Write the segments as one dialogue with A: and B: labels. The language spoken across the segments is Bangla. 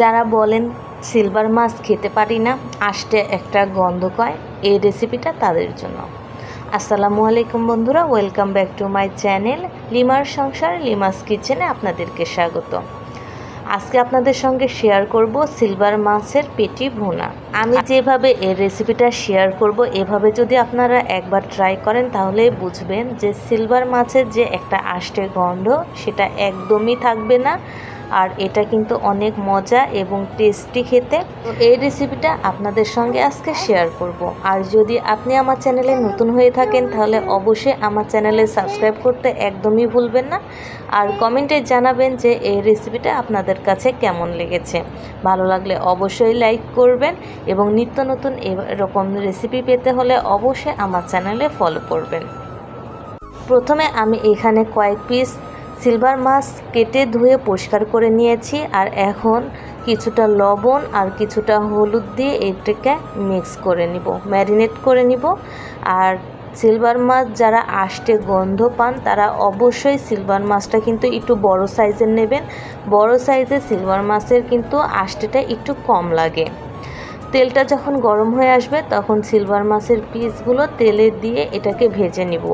A: যারা বলেন সিলভার মাছ খেতে পারি না আষ্টে একটা গন্ধ কয় এই রেসিপিটা তাদের জন্য। আসসালামু আলাইকুম বন্ধুরা welcome back to my channel লিমার সংসার, লিমাস কিচেনে আপনাদেরকে স্বাগত। আজকে আপনাদের সঙ্গে শেয়ার করব সিলভার মাছের পেটি ভুনা। আমি যেভাবে এর রেসিপিটা শেয়ার করব, এভাবে যদি আপনারা একবার ট্রাই করেন, তাহলে বুঝবেন যে সিলভার মাছের যে একটা আষ্টে গন্ধ, সেটা একদমই থাকবে না। আর এটা কিন্তু অনেক মজা এবং টেস্টি খেতে। তো এই রেসিপিটা আপনাদের সঙ্গে আজকে শেয়ার করব। আর যদি আপনি আমার চ্যানেলে নতুন হয়ে থাকেন, তাহলে অবশ্যই আমার চ্যানেলে সাবস্ক্রাইব করতে একদমই ভুলবেন না। আর কমেন্টে জানাবেন যে এই রেসিপিটা আপনাদের কাছে কেমন লেগেছে। ভালো লাগলে অবশ্যই লাইক করবেন এবং নিত্য নতুন এরকম রেসিপি পেতে হলে অবশ্যই আমার চ্যানেলে ফলো করবেন। প্রথমে আমি এখানে কয়েক পিস সিলভার মাছ কেটে ধুয়ে পরিষ্কার করে নিয়েছি আর এখন কিছুটা লবণ আর কিছুটা হলুদ দিয়ে এটাকে মিক্স করে নিব ম্যারিনেট করে নিব। আর সিলভার মাছ যারা আষ্টে গন্ধ পান, তারা অবশ্যই সিলভার মাছটা কিন্তু একটু বড় সাইজের নেবেন। বড় সাইজের সিলভার মাছের কিন্তু আষ্টেটা একটু কম লাগে। তেলটা যখন গরম হয়ে আসবে, তখন সিলভার মাছের পিসগুলো তেলে দিয়ে এটাকে ভেজে নিব।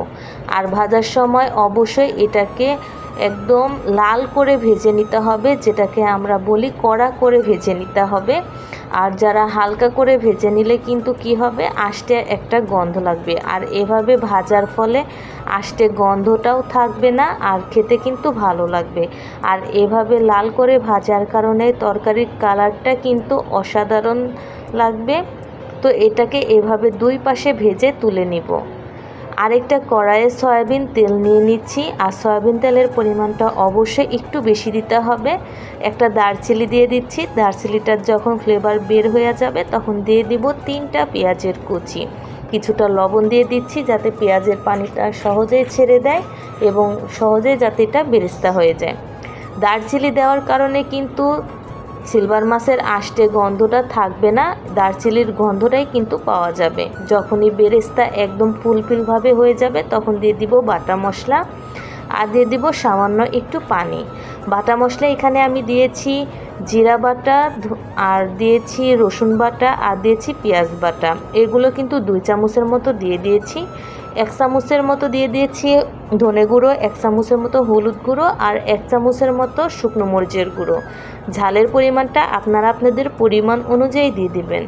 A: আর ভাজার সময় অবশ্যই এটাকে একদম লাল করে ভেজে নিতে হবে, যেটাকে আমরা বলি কড়া করে ভেজে নিতে হবে। আর যারা হালকা করে ভেজে নিলে কিন্তু কি হবে? আষ্টে একটা গন্ধ লাগবে। আর এভাবে ভাজার ফলে আষ্টে গন্ধটাও থাকবে না, আর খেতে কিন্তু ভালো লাগবে। আর এভাবে লাল করে ভাজার কারণে তরকারির কালারটা কিন্তু অসাধারণ লাগবে। তো এটাকে এভাবে দুই পাশে ভেজে তুলে নিব। আরেকটা কড়াইয়ে সয়াবিন তেল নিয়ে নিচ্ছি, আর সয়াবিন তেলের পরিমাণটা অবশ্যই একটু বেশি দিতে হবে। একটা দারচিনি দিয়ে দিচ্ছি, দারচিনিটার যখন ফ্লেভার বের হয়ে যাবে তখন দিয়ে দিব তিনটা পেঁয়াজের কুচি। কিছুটা লবণ দিয়ে দিচ্ছি যাতে পেঁয়াজের পানিটা সহজেই ছেড়ে দেয় এবং সহজেই যাতে এটা বেরেস্তা হয়ে যায়। দারচিনি দেওয়ার কারণে কিন্তু সিলভার মাছের আষ্টে গন্ধটা থাকবে না দারচিলির গন্ধটাই কিন্তু পাওয়া যাবে। যখনই বেরেস্তা একদম ফুলফিলভাবে হয়ে যাবে, তখন দিয়ে দিব বাটা মশলা আর দিয়ে দিব সামান্য একটু পানি। বাটা মশলা এখানে আমি দিয়েছি জিরা বাটা আর দিয়েছি রসুন বাটা, আর দিয়েছি পেঁয়াজ বাটা। এগুলো কিন্তু দুই চামচের মতো দিয়ে দিয়েছি। এক চামচের মতো দিয়ে দিয়েছি ধনে গুঁড়ো, এক চামচের মতো হলুদ গুঁড়ো, আর এক চামচের মতো শুকনো মরিচের গুঁড়ো। ঝালের পরিমাণটা আপনারা আপনাদের পরিমাণ অনুযায়ী দিয়ে দিবেন।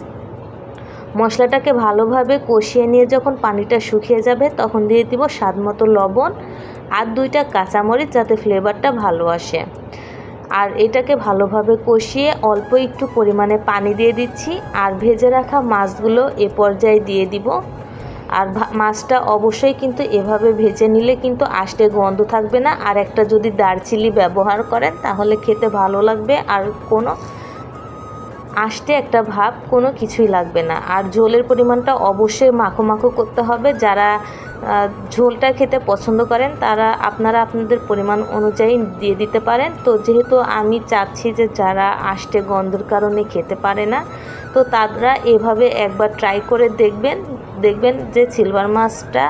A: মশলাটাকে ভালোভাবে কষিয়ে নিয়ে যখন পানিটা শুকিয়ে যাবে, তখন দিয়ে দিব স্বাদ মতো লবণ আর দুইটা কাঁচামরিচ যাতে ফ্লেভারটা ভালো আসে। আর এটাকে ভালোভাবে কষিয়ে অল্প একটু পরিমাণে পানি দিয়ে দিচ্ছি আর ভেজে রাখা মাছগুলো এ পর্যায়ে দিয়ে দিব। আর মাছটা অবশ্যই কিন্তু এভাবে ভেজে নিলে কিন্তু আষ্টে গন্ধ থাকবে না। আর একটা যদি দারচিনি ব্যবহার করেন তাহলে খেতে ভালো লাগবে। আর কোনো আষ্টে একটা ভাব, কোনো কিছুই লাগবে না। আর ঝোলের পরিমাণটা অবশ্যই মাখো মাখো করতে হবে। যারা ঝোলটা খেতে পছন্দ করেন, তারা আপনারা আপনাদের পরিমাণ অনুযায়ী দিয়ে দিতে পারেন। তো যেহেতু আমি চাচ্ছি যে যারা আষ্টে গন্ধের কারণে খেতে পারে না, তো তারা এভাবে একবার ট্রাই করে দেখবেন। দেখবেন যে সিলভার মাছটা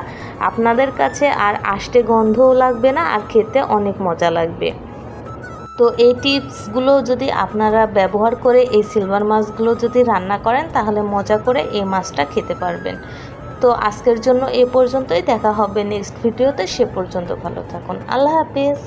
A: আপনাদের কাছে আর আষ্টে গন্ধও লাগবে না, আর খেতে অনেক মজা লাগবে। তো এই টিপসগুলো যদি আপনারা ব্যবহার করে এই সিলভার মাছগুলো যদি রান্না করেন, তাহলে মজা করে এই মাছটা খেতে পারবেন। তো আজকের জন্য এ পর্যন্তই, দেখা হবে নেক্সট ভিডিওতে সে পর্যন্ত ভালো থাকুন। আল্লাহ হাফিজ।